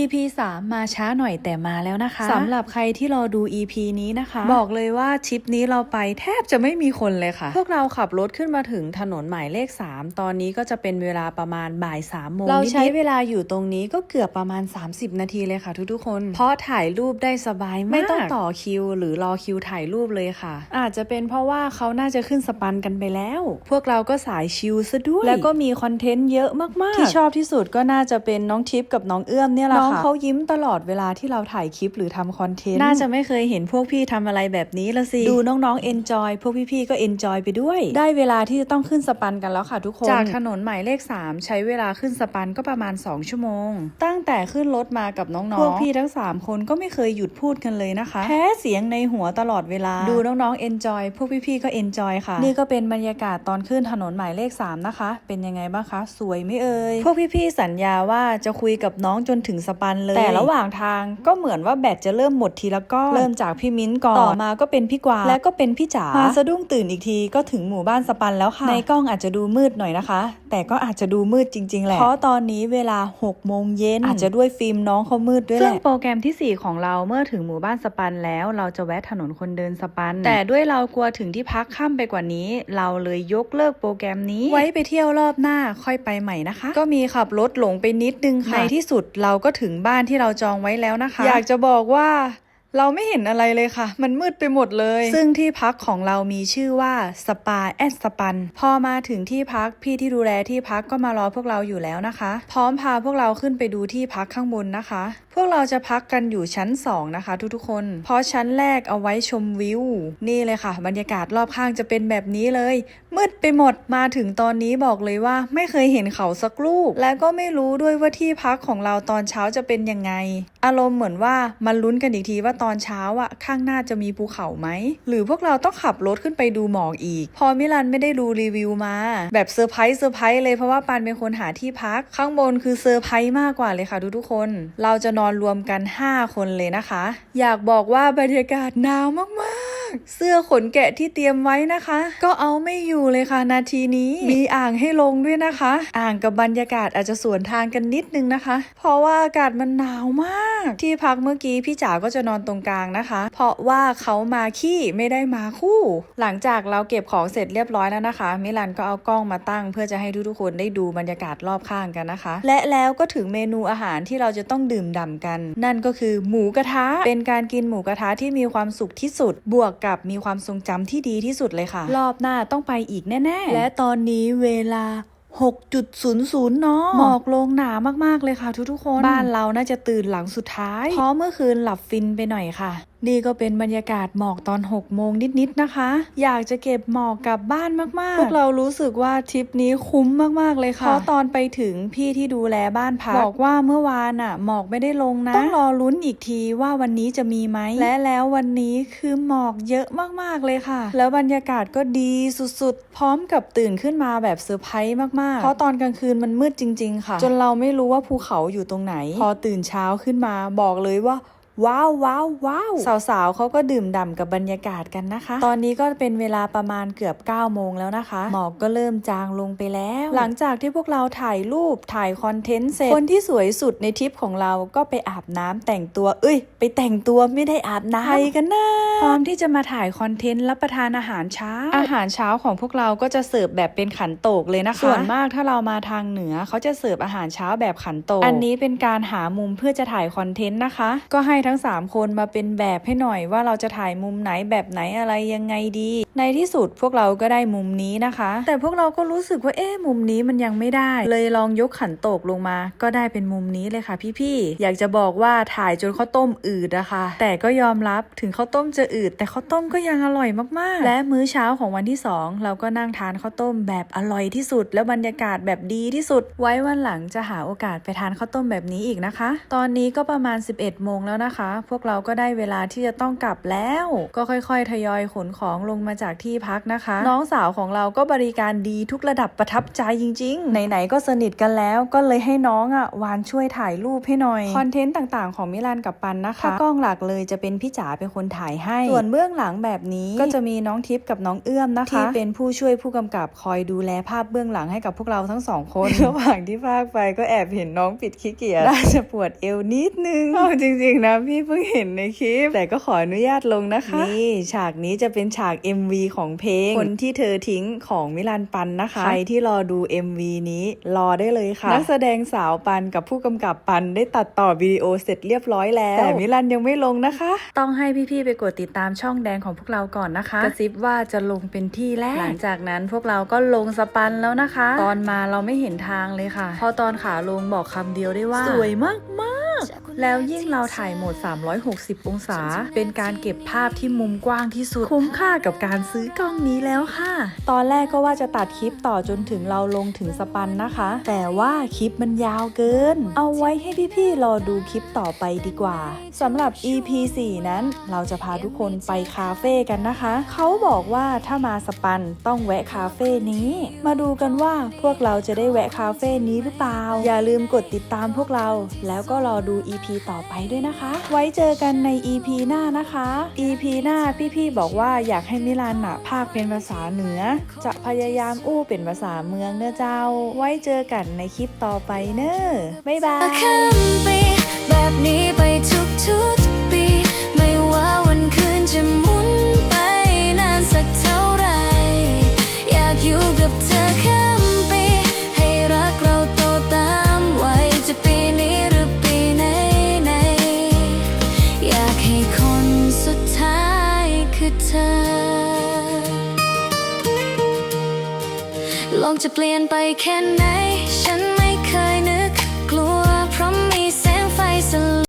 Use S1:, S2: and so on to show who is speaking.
S1: EP 3 มาช้าหน่อยแต่มาแล้วนะคะสำหรับใครที่รอดู EP นี้นะคะ บอกเลยว่าทริปนี้เราไปแทบจะไม่มีคนเลยค่ะ พวกเราขับรถขึ้นมาถึงถนนหมายเลข 3 ตอนนี้ก็จะเป็นเวลาประมาณบ่าย3โมงเราใช้เวลาอยู่ตรงนี้ก็เกือบประมาณ 30 นาทีเลยค่ะทุกๆคน เพราะถ่ายรูปได้สบายมากไม่ต้องต่อคิว หรือรอคิวถ่ายรูปเลยค่ะ อาจจะเป็นเพราะว่าเขาน่าจะขึ้นสปันกันไปแล้ว พวกเราก็สายชิลซะด้วย แล้วก็มีคอนเทนต์เยอะมากๆ ที่ชอบที่สุดก็น่าจะเป็นน้องทิพย์กับน้องเอื้อมเนี่ยแหละค่ะน้องเขายิ้มตลอดเวลาที่เราถ่ายคลิปหรือทำคอนเทนต์น่าจะไม่เคยเห็นพวกพี่ทำอะไรแบบนี้ละสิ ดูน้องๆเอนจอยพวกพี่ๆก็เอนจอยไปด้วย ได้เวลาที่จะต้องขึ้นสปันกันแล้วค่ะทุกคน จากถนนหมายเลข 3 ใช้เวลาขึ้นสปันก็ประมาณ 2 ชั่วโมง ตั้งแต่ขึ้นรถมากับน้องๆพวกพี่ทั้ง 3 คนก็ไม่เคยหยุดพูดกันเลยนะคะแพ้เสียงในหัวตลอดเวลา ดูน้องๆเอนจอยพวกพี่ๆก็เอนจอยค่ะ นี่ก็เป็นบรรยากาศตอนขึ้นถนนหมายเลข 3 นะคะ เป็นยังไงบ้างคะ สวยไหม่เอ่ยพวกพี่ๆสัญญาว่าจะคุยกับน้องจนถึงสปันเลย แต่ระหว่างทางก็เหมือนว่าแบตจะเริ่มหมดทีละก้อนเริ่มจากพี่มิ้นท์ก่อนต่อมาก็เป็นพี่กวางและก็เป็นพี่จ๋ามาสะดุ้งตื่นอีกทีก็ถึงหมู่บ้านสปันแล้วค่ะในกล้องอาจจะดูมืดหน่อยนะคะ แต่ก็อาจจะดูมืดจริงๆแหละเพราะตอนนี้เวลา6โมงเย็นอาจจะด้วยฟิล์มน้องเขามืดด้วยแหละซึ่งโปรแกรมทีสี่4 ของเราเมื่อถึงหมู่บ้านสปันแล้วเราจะแวะถนนคนเดินสปัน แต่ด้วยเรากลัวถึงที่พักค่ำไปกว่านี้ เราเลยยกเลิกโปรแกรมนี้ ไว้ไปเที่ยวรอบหน้าค่อยไปใหม่นะคะ ก็มีขับรถหลงไปนิดนึงค่ะในที่สุดเราก็ถึงบ้านที่เราจองไว้แล้วนะคะ อยากจะบอกว่าเราไม่เห็นอะไรเลยค่ะ มันมืดไปหมดเลย ซึ่งที่พักของเรามีชื่อว่าสปาแอดสปัน พอมาถึงที่พักพี่ที่ดูแลที่พักก็มารอพวกเราอยู่แล้วนะคะ พร้อมพาพวกเราขึ้นไปดูที่พักข้างบนนะคะ พวกเราจะพักกันอยู่ชั้น 2 นะคะ ทุกๆคน เพราะชั้นแรกเอาไว้ชมวิว นี่เลยค่ะ บรรยากาศรอบข้างจะเป็นแบบนี้เลย มืดไปหมดมาถึงตอนนี้บอกเลยว่าไม่เคยเห็นเขาสักลูก และก็ไม่รู้ด้วยว่าที่พักของเราตอนเช้าจะเป็นยังไง อารมณ์เหมือนว่ามันลุ้นกันอีกทีว่าตอนเช้าอะข้างหน้าจะมีภูเขาไหม หรือพวกเราต้องขับรถขึ้นไปดูหมอกอีก พอมิลันไม่ได้ดูรีวิวมา แบบเซอร์ไพรส์เซอร์ไพรส์เลยเพราะว่าปานเป็นคนหาที่พัก ข้างบนคือเซอร์ไพรส์มากกว่าเลยค่ะทุกๆคน เราจะนอนรวมกัน 5 คนเลยนะคะ อยากบอกว่าบรรยากาศหนาวมาก เสื้อขนแกะที่เตรียมไว้นะคะ ก็เอาไม่อยู่เลยค่ะ นาทีนี้มีอ่างให้ลงด้วยนะคะ อ่างกับบรรยากาศอาจจะสวนทางกันนิดนึงนะคะ เพราะว่าอากาศมันหนาวมาก ที่พักเมื่อกี้พี่จ๋าก็จะนอนตรงกลางนะคะ เพราะว่าเขามาขี้ไม่ได้มาคู่ หลังจากเราเก็บของเสร็จเรียบร้อยแล้วนะคะ มิลันก็เอากล้องมาตั้ง เพื่อจะให้ทุกๆคนได้ดูบรรยากาศรอบข้างกันนะคะ และแล้วก็ถึงเมนูอาหารที่เราจะต้องดื่มด่ำกัน นั่นก็คือหมูกระทะเป็นการกินหมูกระทะที่มีความสุขที่สุดบวกกับมีความทรงจำที่ดีที่สุดเลยค่ะ รอบหน้าต้องไปอีกแน่ๆ และตอนนี้เวลา6.00เนาะหมอกลงหนามากๆเลยค่ะทุกๆคน บ้านเราน่าจะตื่นหลังสุดท้าย เพราะเมื่อคืนหลับฟินไปหน่อยค่ะ นี่ก็เป็นบรรยากาศหมอกตอน 6 โมงนิดๆนะคะ อยากจะเก็บหมอกกลับบ้านมากๆ พวกเรารู้สึกว่าทริปนี้คุ้มมากๆเลยค่ะ เพราะตอนไปถึงพี่ที่ดูแลบ้านพักบอกว่าเมื่อวานอะหมอกไม่ได้ลงนะ ต้องรอลุ้นอีกทีว่าวันนี้จะมีไหม และแล้ววันนี้คือหมอกเยอะมากๆเลยค่ะ แล้วบรรยากาศก็ดีสุดๆ พร้อมกับตื่นขึ้นมาแบบเซอร์ไพรส์มากๆ เพราะตอนกลางคืนมันมืดจริง ๆ ค่ะ จนเราไม่รู้ว่าภูเขาอยู่ตรงไหน พอตื่นเช้าขึ้นมาบอกเลยว่า ว้าวว้าวว้าวสาวๆเขาก็ดื่มด่ำกับบรรยากาศกันนะคะ ตอนนี้ก็เป็นเวลาประมาณเกือบ9โมงแล้วนะคะ หมอกก็เริ่มจางลงไปแล้ว หลังจากที่พวกเราถ่ายรูปถ่ายคอนเทนต์เสร็จ คนที่สวยสุดในทริปของเราก็ไปอาบน้ำแต่งตัว เอ้ย ไปแต่งตัวไม่ได้อาบน้ำใครกันนะพร้อมที่จะมาถ่ายคอนเทนต์รับประทานอาหารเช้า อาหารเช้าของพวกเราก็จะเสิร์ฟแบบเป็นขันโตกเลยนะคะ ส่วนมากถ้าเรามาทางเหนือเขาจะเสิร์ฟอาหารเช้าแบบขันโตก อันนี้เป็นการหามุมเพื่อจะถ่ายคอนเทนต์นะคะ ก็ให้ทั้ง 3 คนมาเป็นแบบให้หน่อยว่าเราจะถ่ายมุมไหนแบบไหนอะไรยังไงดี ในที่สุดพวกเราก็ได้มุมนี้นะคะ แต่พวกเราก็รู้สึกว่าเอ๊ะมุมนี้มันยังไม่ได้ เลยลองยกขันโตกลงมา ก็ได้เป็นมุมนี้เลยค่ะพี่ๆอยากจะบอกว่าถ่ายจนข้าวต้มอืดอะค่ะแต่ก็ยอมรับถึงข้าวต้มจะอืดแต่ข้าวต้มก็ยังอร่อยมากๆ และมื้อเช้าของวันที่สองเราก็นั่งทานข้าวต้มแบบอร่อยที่สุด แล้วบรรยากาศแบบดีที่สุด ไว้วันหลังจะหาโอกาสไปทานข้าวต้มแบบนี้อีกนะคะ ตอนนี้ก็ประมาณ 11โมงแล้วนะคะนะคะ พวกเราก็ได้เวลาที่จะต้องกลับแล้ว ก็ค่อยๆ ทยอยขนของลงมาจากที่พักนะคะ น้องสาวของเราก็บริการดีทุกระดับประทับใจจริง ๆ ไหนๆก็สนิทกันแล้ว ก็เลยให้น้องอะวานช่วยถ่ายรูปให้หน่อยคอนเทนต์ต่างๆ ของมิลานกับปันนะคะถ้ากล้องหลักเลยจะเป็นพี่จ๋าเป็นคนถ่ายให้ ส่วนเบื้องหลังแบบนี้ก็จะมีน้องทิพย์กับน้องเอื้อมนะคะที่เป็นผู้ช่วยผู้กำกับคอยดูแลภาพเบื้องหลังให้กับพวกเราทั้งสองคนระหว่างที่พากไปก็แอบเห็นน้องปิดขี้เกียจน่าจะปวดเอวนิดนึงเอาจริงๆนะพี่เพิ่งเห็นในคลิป แต่ก็ขออนุญาตลงนะคะ นี่ฉากนี้จะเป็นฉาก MV ของเพลง คนที่เธอทิ้งของมิลันปันนะคะ ใครที่รอดู MV นี้รอได้เลยค่ะ นักแสดงสาวปันกับผู้กำกับปันได้ตัดต่อวิดีโอเสร็จเรียบร้อยแล้ว แต่มิลันยังไม่ลงนะคะ ต้องให้พี่ๆไปกดติดตามช่องแดงของพวกเราก่อนนะคะกระซิบว่าจะลงเป็นที่แรก หลังจากนั้นพวกเราก็ลงสปันแล้วนะคะ ตอนมาเราไม่เห็นทางเลยค่ะ พอตอนขาลงบอกคำเดียวได้ว่า สวยมากมากๆแล้วยิ่งเราถ่ายโหมด 360 องศา เป็นการเก็บภาพที่มุมกว้างที่สุด คุ้มค่ากับการซื้อกล้องนี้แล้วค่ะ ตอนแรกก็ว่าจะตัดคลิปต่อจนถึงเราลงถึงสปันนะคะ แต่ว่าคลิปมันยาวเกิน เอาไว้ให้พี่ๆรอดูคลิปต่อไปดีกว่าสำหรับ EP 4 นั้น เราจะพาทุกคนไปคาเฟ่กันนะคะ เขาบอกว่าถ้ามาสปันต้องแวะคาเฟ่นี้ มาดูกันว่าพวกเราจะได้แวะคาเฟ่นี้หรือเปล่า อย่าลืมกดติดตามพวกเรา แล้วก็รอดู EP ต่อไปด้วยนะคะ ไว้เจอกันใน EP หน้านะคะ EP หน้าพี่ๆบอกว่าอยากให้มิลานน่ะภาคเป็นภาษาเหนือ จะพยายามอู้เป็นภาษาเมืองเนอะเจ้า ไว้เจอกันในคลิปต่อไปเนอะบ๊ายบาย
S2: สุดท้ายคือเธอ ลองจะเปลี่ยนไปแค่ไหนฉัน